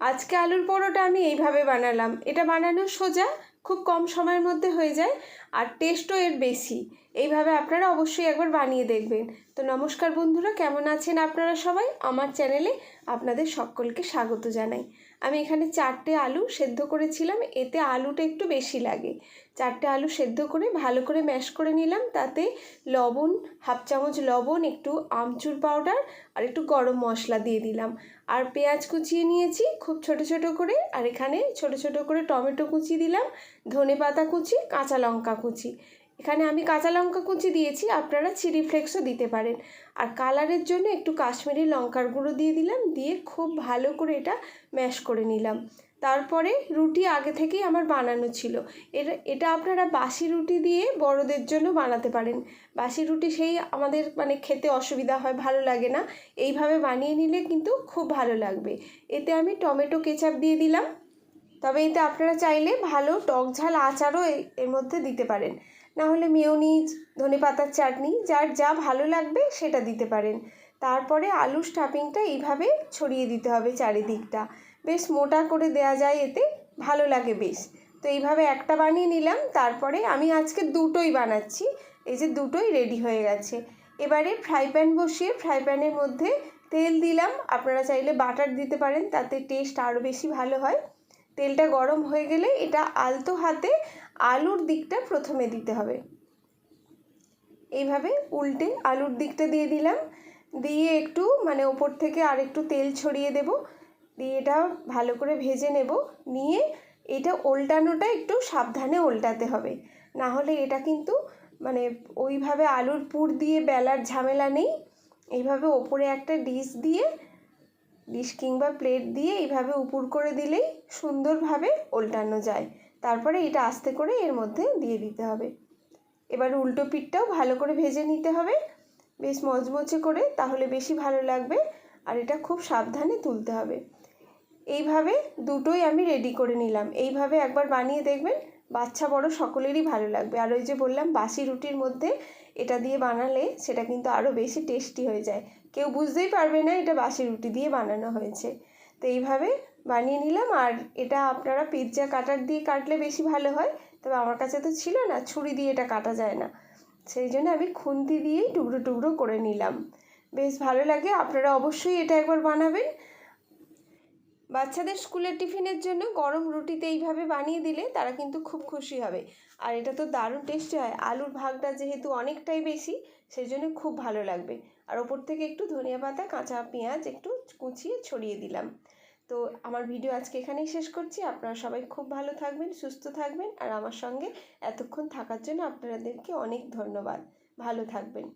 আজকে আলুর পরোটা আমি এইভাবে বানালাম। এটা বানানো সোজা, খুব কম সময়ের মধ্যে হয়ে যায় আর টেস্টও এর বেশি। এইভাবে আপনারা অবশ্যই একবার বানিয়ে দেখবেন। তো নমস্কার বন্ধুরা, কেমন আছেন আপনারা সবাই? আমার চ্যানেলে আপনাদের সকলকে স্বাগত জানাই। আমি এখানে চারটে আলু সেদ্ধ করেছিলাম, এতে আলুটা একটু বেশি লাগে। চারটে আলু সেদ্ধ করে ভালো করে ম্যাশ করে নিলাম, তাতে লবণ, হাফ চামচ লবণ, একটু আমচুর পাউডার আর একটু গরম মশলা দিয়ে দিলাম। আর পেঁয়াজ কুচিয়ে নিয়েছি খুব ছোট ছোট করে, আর এখানে ছোট ছোট করে টমেটো কুচি দিলাম ধনে পাতা কুচি, কাঁচা লঙ্কা কুচি। এখানে আমি কাঁচা লঙ্কা কুচি দিয়েছি, আপনারা চিলি ফ্লেক্সও দিতে পারেন। আর কালারের জন্য একটু কাশ্মীরি লঙ্কার গুঁড়ো দিয়ে দিলাম, দিয়ে খুব ভালো করে এটা ম্যাশ করে নিলাম। তারপরে রুটি আগে থেকেই আমার বানানো ছিল। এটা এটা আপনারা বাসি রুটি দিয়ে বড়দের জন্য বানাতে পারেন। বাসি রুটি সেই আমাদের মানে খেতে অসুবিধা হয়, ভালো লাগে না। এইভাবে বানিয়ে নিলে কিন্তু খুব ভালো লাগবে। এতে আমি টমেটো কেচাপ দিয়ে দিলাম। তবে এতে আপনারা চাইলে ভালো টক ঝাল আচারও এর মধ্যে দিতে পারেন। না হলে মেয়োনিজ ধনে পাতার চাটনি, যার যা ভালো লাগবে সেটা দিতে পারেন। তারপরে আলু স্টাফিংটা এইভাবে ছড়িয়ে দিতে হবে চারিদিকটা। বেশ মোটা করে দেয়া যায় এতে, ভালো লাগে বেশ। তো এইভাবে একটা বানিয়ে নিলাম, তারপরে আমি আজকে দুটোই বানাচ্ছি। এই যে দুটোই রেডি হয়ে গেছে। এবারে ফ্রাই প্যান বসিয়ে ফ্রাই প্যানের মধ্যে তেল দিলাম। আপনারা চাইলে বাটার দিতে পারেন, তাতে টেস্ট আরও বেশি ভালো হয়। তেলটা গরম হয়ে গেলে এটা আলতো হাতে আলুর দিকটা প্রথমে দিতে হবে। এইভাবে উল্টে আলুর দিকটা দিয়ে দিলাম। দিয়ে একটু মানে ওপর থেকে আর একটু তেল ছড়িয়ে দেব। দিয়ে এটা ভালো করে ভেজে নেব। নিয়ে এটা উল্টানোটা একটু সাবধানে উল্টাতে হবে। না হলে এটা কিন্তু মানে ওইভাবে আলুর পুর দিয়ে বেলার ঝামেলা নেই। এইভাবে ওপরে একটা ডিশ দিয়ে, ডিশ কিংবা প্লেট দিয়ে এইভাবে উপুর করে দিলেই সুন্দরভাবে উল্টানো যায়। তারপরে এটা আস্তে করে এর মধ্যে দিয়ে দিতে হবে। এবার উল্টো পিঠটাও ভালো করে ভেজে নিতে হবে। বেশ মজমচে করে তাহলে বেশি ভালো লাগবে আর এটা খুব সাবধানে তুলতে হবে। এইভাবে দুটোই আমি রেডি করে নিলাম। এইভাবে একবার বানিয়ে দেখবেন বাচ্চা বড় সকলেরই ভালো লাগবে। আর ওই যে বললাম, বাসি রুটির মধ্যে এটা দিয়ে বানালে সেটা কিন্তু আরও বেশি টেস্টি হয়ে যায়। কেউ বুঝতেই পারবে না এটা বাসি রুটি দিয়ে বানানো হয়েছে। তো এইভাবে বানিয়ে নিলাম। আর এটা আপনারা পিৎজা কাটার দিয়ে কাটলে বেশি ভালো হয়। তবে আমার কাছে তো ছিল না, ছুরি দিয়ে এটা কাটা যায় না। সেই জন্য আমি খুন্তি দিয়েই টুকরো টুকরো করে নিলাম। বেশ ভালো লাগে, আপনারা অবশ্যই এটা একবার বানাবেন। বাচ্চাদের স্কুলের টিফিনের জন্য গরম রুটিতে এইভাবে বানিয়ে দিলে তারা কিন্তু খুব খুশি হবে। আর এটা তো দারুণ টেস্টি হয়, আলুর ভাগটা যেহেতু অনেকটাই বেশি, সেই জন্য খুব ভালো লাগবে। আর ওপর থেকে একটু ধনিয়া পাতা, কাঁচা পেঁয়াজ একটু কুচিয়ে ছড়িয়ে দিলাম। তো আমার ভিডিও আজকে এখানেই শেষ করছি। আপনারা সবাই খুব ভালো থাকবেন, সুস্থ থাকবেন। আর আমার সঙ্গে এতক্ষণ থাকার জন্য আপনাদেরকে অনেক ধন্যবাদ। ভালো থাকবেন।